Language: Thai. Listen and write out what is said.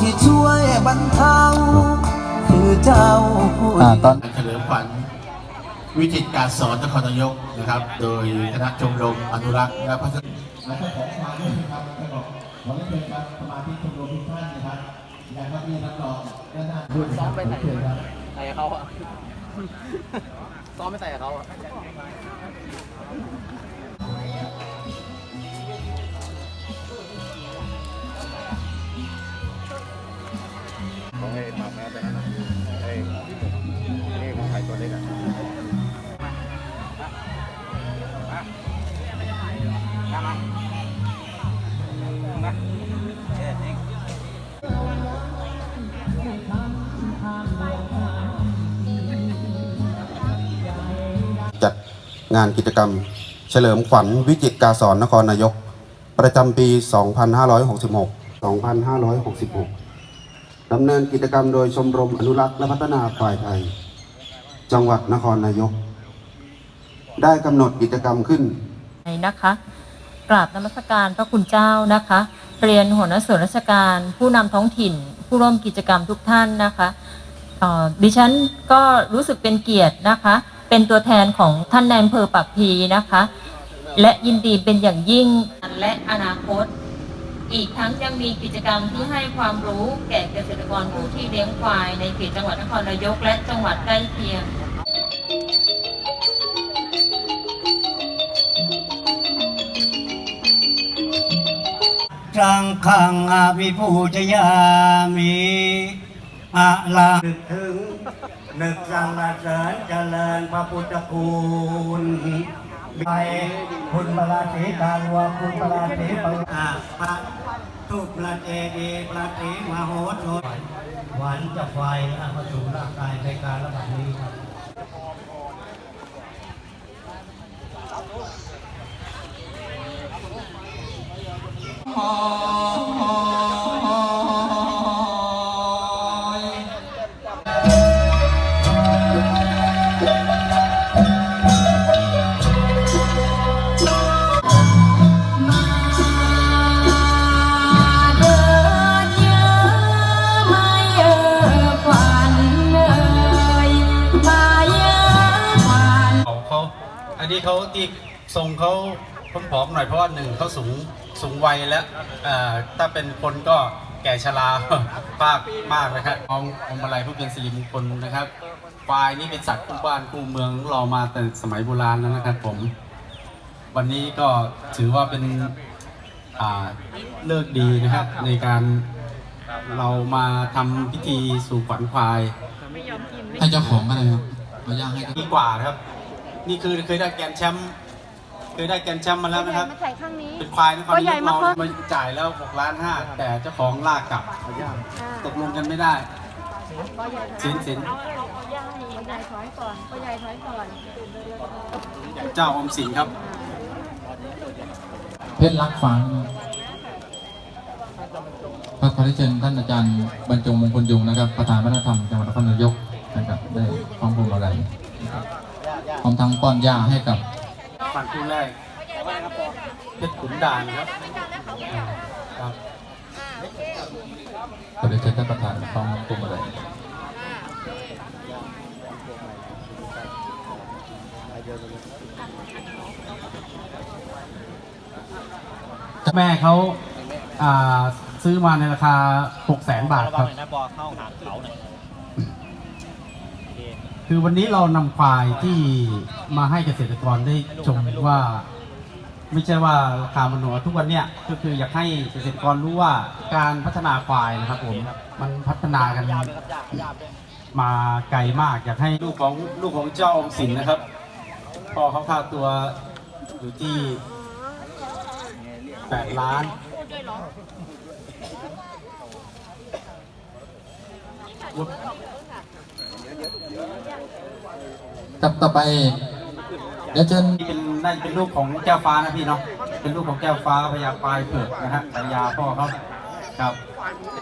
ที่ช่วยบรรเทาคือเจ้าผู้อ่าตอนเฉลิมขวัญวิจิตรการสอนนครนายกนะครับ โดยคณะชมรมอนุรักษ์และพัฒนาและเจ้าของควายด้วยนะครับก็บอกขอเรียนครับสมาชิกชมรมทุกท่านนะครับอย่างนักเรียนนักรองด้านหน้าด้วยซ้อมไปไหนครับใส่เขาอะซ้อมไม่ใส่เขาอะ งานกิจกรรม เฉลิมขวัญวิจิตกาสอนนครนายก ประจำปี 2566 2566 ดำเนินกิจกรรมโดยชมรมอนุรักษ์และพัฒนาควายไทย จังหวัดนครนายก ได้กำหนดกิจกรรมขึ้นนะคะกราบนมัสการพระคุณเจ้านะคะ เรียนหัวหน้าส่วนราชการ ผู้นำท้องถิ่น ผู้ร่วมกิจกรรมทุกท่านนะคะดิฉันก็รู้สึกเป็นเกียรตินะคะ เป็นตัวแทนของท่านนายอำเภอปากพีนะคะ และยินดีเป็นอย่างยิ่งและอนาคต อีกทั้งยังมีกิจกรรมที่ให้ความรู้แก่เกษตรกรผู้ที่เลี้ยงควาย ในเขตจังหวัดนครนายกและจังหวัดใกล้เคียงจังขังอาภิปูชยามิอะลังนึกถึง นึกสรรเสริญเจริญพระพุทธคุณไปคุณพระราศีกาลวงคุณพระราศีปังอาพระทุกประเจดีประติมโหสถหวันจะไฟอามาสู่ร่างกายในการระบาดนี้ครับ นนี้เขาที่ทรงเขาผอมๆหน่อยเพราะว่าหนึ่งเขาสูงสูงวัยแล้วเอ่อถ้าเป็นคนก็แก่ชรามากมากนะครับเอาเอามาลัยเพื่อเป็นสิริมงคลนะครับควายนี่เป็นสัตว์คู่บ้านคู่เมืองของเรามาแต่สมัยโบราณแล้วนะครับผม วันนี้ก็ถือว่าเป็นอ่าเลิกดีนะครับ ในการเรามาทำพิธีสู่ขวัญควายให้เจ้าของอะไรครับมาย่างให้ดีกว่านะครับ นี่คือเคยได้แกรนด์แชมป์เคยได้แกรนด์แชมป์มาแล้วนะครับ มาใส่ข้างนี้ เป็นควายนครก็ใหญ่นายกมากเรามาจ่ายแล้ว6ล้านห้าแต่เจ้าของลากกลับตกลงกันไม่ได้ก็ใหญ่ถอยสินสินก็ใหญ่ถอยก่อนก็ใหญ่ถอยก่อน เจ้าอมสินครับ เพชรรักฟังพระขอที่เชิญท่านอาจารย์บรรจงมงคลยงนะครับ ประธานวัฒนธรรมจังหวัดนครนายกนะครับได้ฟ้องพวงอะไรนะครับ พร้อมทั้งป้อนยาให้กับฟันคู่แรกเพชรขุนด่านครับครับขอได้เชิญท่านประธานฟ้องพวงอะไรแม่เขาอ่าซื้อมาในราคา 6 0แสนบาทครับ คือวันนี้เรานำควายที่มาให้เกษตรกรได้ชมว่า ไม่ใช่ว่าราคามันหนวทุกวันเนี้ยก็คืออยากให้เกษตรกรรู้ว่าการพัฒนาควายนะครับผมมันพัฒนากันมาไกลมากอยากให้ลูกของลูกของเจ้าอมสินนะครับพ่อเขาค่าตัวอยู่ที่8ล้าน ครับต่อไปเดี๋ยวเชิญนี่เป็นน่าจะเป็นลูกของแก้วฟ้านะพี่เนาะเป็นลูกของแก้วฟ้าพญาปลายเผือกนะฮะฉายาพ่อเขาครับ